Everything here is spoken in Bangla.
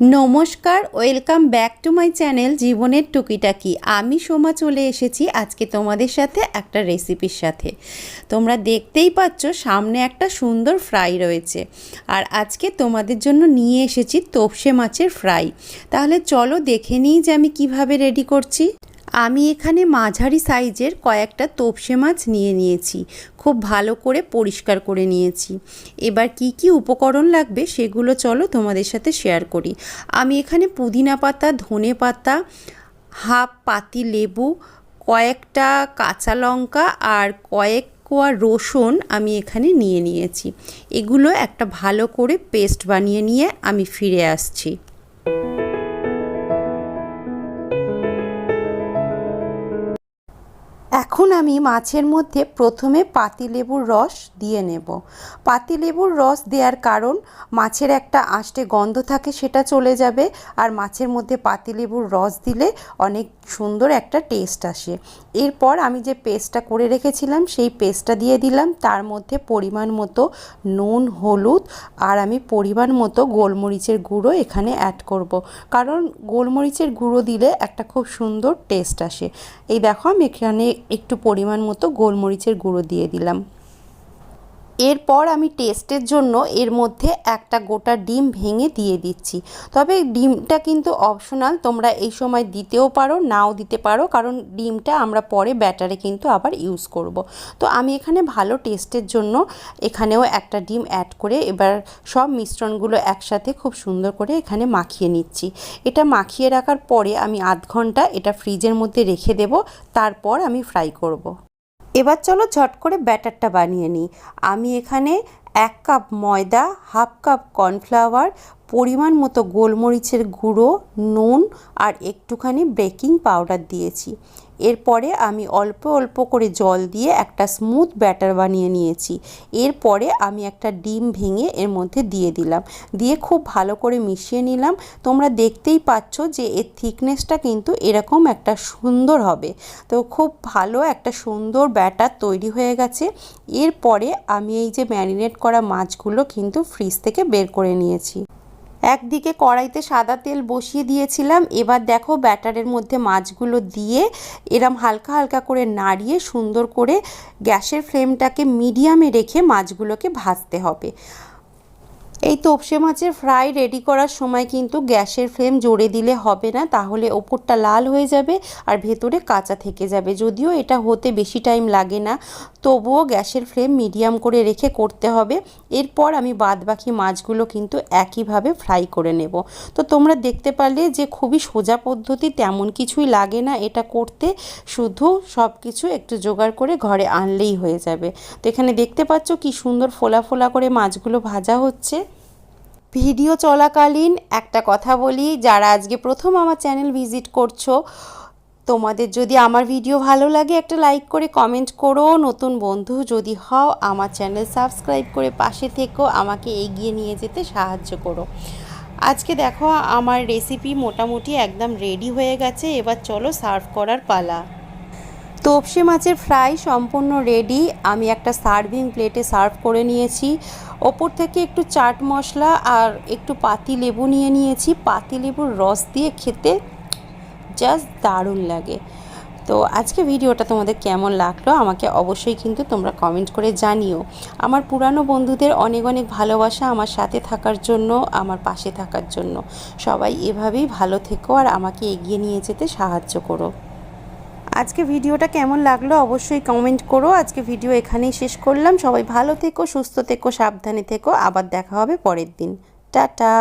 নমস্কার, welcome back to my channel জীবনের টুকিটাকি। আমি সোমা চলে এসেছি আজকে তোমাদের সাথে একটা রেসিপির সাথে। তোমরা দেখতেই পাচ্ছ সামনে একটা সুন্দর ফ্রাই রয়েছে। আর আজকে তোমাদের জন্য নিয়ে এসেছি তোপসে মাছের ফ্রাই। তাহলে চলো দেখে নিই যে আমি কীভাবে রেডি করছি। আমি এখানে মাঝারি সাইজের কয়েকটা তোপসে মাছ নিয়ে নিয়েছি। খুব ভালো করে পরিষ্কার করে নিয়েছি। এবার কি কি উপকরণ লাগবে সেগুলো চলো তোমাদের সাথে শেয়ার করি। আমি এখানে পুদিনা পাতা, ধনে পাতা, হাফ পাতি লেবু, কয়েকটা কাঁচা লঙ্কা আর কয়েক কোয়া রসুন আমি এখানে নিয়ে নিয়েছি। এগুলো একটা ভালো করে পেস্ট বানিয়ে নিয়ে আমি ফিরে আসছি। এখন আমি মাছের মধ্যে প্রথমে পাতিলেবুর রস দিয়ে নেব। পাতিলেবুর রস দেওয়ার কারণ, মাছের একটা আষ্টে গন্ধ থাকে সেটা চলে যাবে আর মাছের মধ্যে পাতিলেবুর রস দিলে অনেক সুন্দর একটা টেস্ট আসে। এরপর আমি যে পেস্টটা করে রেখেছিলাম, সেই পেস্টটা দিয়ে দিলাম। তার মধ্যে পরিমাণ মতো নুন, হলুদ আর আমি পরিমাণ মতো গোলমরিচের গুঁড়ো এখানে অ্যাড করব। কারণ গোলমরিচের গুঁড়ো দিলে একটা খুব সুন্দর টেস্ট আসে। এই দেখো আমি এখানে একটু পরিমাণ মতো গোলমরিচের গুঁড়ো দিয়ে দিলাম। এরপর আমি টেস্টের জন্য এর মধ্যে একটা গোটা ডিম ভেঙে দিয়ে দিচ্ছি তবে ডিমটা কিন্তু অপশনাল তোমরা এই সময় দিতেও পারো, নাও দিতে পারো, কারণ ডিমটা আমরা পরে ব্যাটারে কিন্তু আবার ইউজ করব। তো আমি এখানে ভালো টেস্টের জন্য এখানেও একটা ডিম অ্যাড করে এবার সব মিশ্রণগুলো একসাথে খুব সুন্দর করে এখানে মাখিয়ে নিচ্ছি এটা মাখিয়ে রাখার পরে আমি আধ ঘণ্টা এটা ফ্রিজের মধ্যে রেখে দেব, তারপর আমি ফ্রাই করব। এবার চলো ঝট করে ব্যাটারটা বানিয়ে নিই। আমি এখানে এক কাপ ময়দা, হাফ কাপ কর্নফ্লাওয়ার, পরিমাণ মতো গোলমরিচের গুঁড়ো, নুন আর একটুখানি বেকিং পাউডার দিয়েছি। এরপরে আমি অল্প অল্প করে জল দিয়ে একটা স্মুথ ব্যাটার বানিয়ে নিয়েছি। এরপরে আমি একটা ডিম ভেঙে এর মধ্যে দিয়ে দিলাম। দিয়ে খুব ভালো করে মিশিয়ে নিলাম। তোমরা দেখতেই পাচ্ছ যে এর থিকনেসটা কিন্তু এরকম একটা সুন্দর হবে। তো খুব ভালো একটা সুন্দর ব্যাটার তৈরি হয়ে গেছে। এরপরে আমি এই যে ম্যারিনেট করা মাছগুলো কিন্তু ফ্রিজ থেকে বের করে নিয়েছি। একদিকে কড়াইতে সাদা তেল বসিয়ে দিয়েছিলাম, এবার দেখো ব্যাটারের মধ্যে মাছগুলো দিয়ে এরম হালকা হালকা করে নাড়িয়ে সুন্দর করে গ্যাসের ফ্লেমটাকে মিডিয়ামে রেখে মাছগুলোকে ভাজতে হবে। এই তোপসে মাছের ফ্রাই রেডি করার সময় কিন্তু গ্যাসের ফ্লেম জোরে দিলে হবে না, তাহলে ওপরটা লাল হয়ে যাবে আর ভেতরে কাঁচা থেকে যাবে। যদিও এটা হতে বেশি টাইম লাগে না, তবুও গ্যাসের ফ্লেম মিডিয়াম করে রেখে করতে হবে। এরপর আমি বাদ বাকি মাছগুলো কিন্তু একইভাবে ফ্রাই করে নেব। তো তোমরা দেখতে পারলে যে খুবই সোজা পদ্ধতি, তেমন কিছুই লাগে না এটা করতে। শুধু সব কিছু একটু জোগাড় করে ঘরে আনলেই হয়ে যাবে। তো এখানে দেখতে পাচ্ছ কি সুন্দর ফোলা ফোলা করে মাছগুলো ভাজা হচ্ছে। ভিডিও চলাকালীন একটা কথা বলি, যারা আজকে প্রথম আমার চ্যানেল ভিজিট করছ, তোমাদের যদি আমার ভিডিও ভালো লাগে একটা লাইক করে কমেন্ট করো। নতুন বন্ধু যদি হও, আমার চ্যানেল সাবস্ক্রাইব করে পাশে থেকো, আমাকে এগিয়ে নিয়ে যেতে সাহায্য করো। আজকে দেখো, আমার রেসিপি মোটামুটি একদম রেডি হয়ে গেছে, এবার চলো সার্ভ করার পালা। তোপসে মাছের ফ্রাই সম্পূর্ণ রেডি আমি একটা সার্ভিং প্লেটে সার্ভ করে নিয়েছি। ওপর থেকে একটু চাট মশলা আর একটু পাতি লেবু নিয়ে নিয়েছি। পাতি লেবুর রস দিয়ে খেতে জাস্ট দারুণ লাগে। তো আজকে ভিডিওটা তোমাদের কেমন লাগল আমাকে অবশ্যই কিন্তু তোমরা কমেন্ট করে জানিও। আমার পুরানো বন্ধুদের অনেক অনেক ভালোবাসা আমার সাথে থাকার জন্য, আমার পাশে থাকার জন্য। সবাই এভাবেই ভালো থেকো আর আমাকে এগিয়ে নিয়ে যেতে সাহায্য করো। আজকে ভিডিওটা কেমন লাগল অবশ্যই কমেন্ট করো। আজকে ভিডিও এখানেই শেষ করলাম। সবাই ভালো থেকো, সুস্থ থেকো, সাবধানে থেকো। আবার দেখা হবে পরের দিন। টাটা।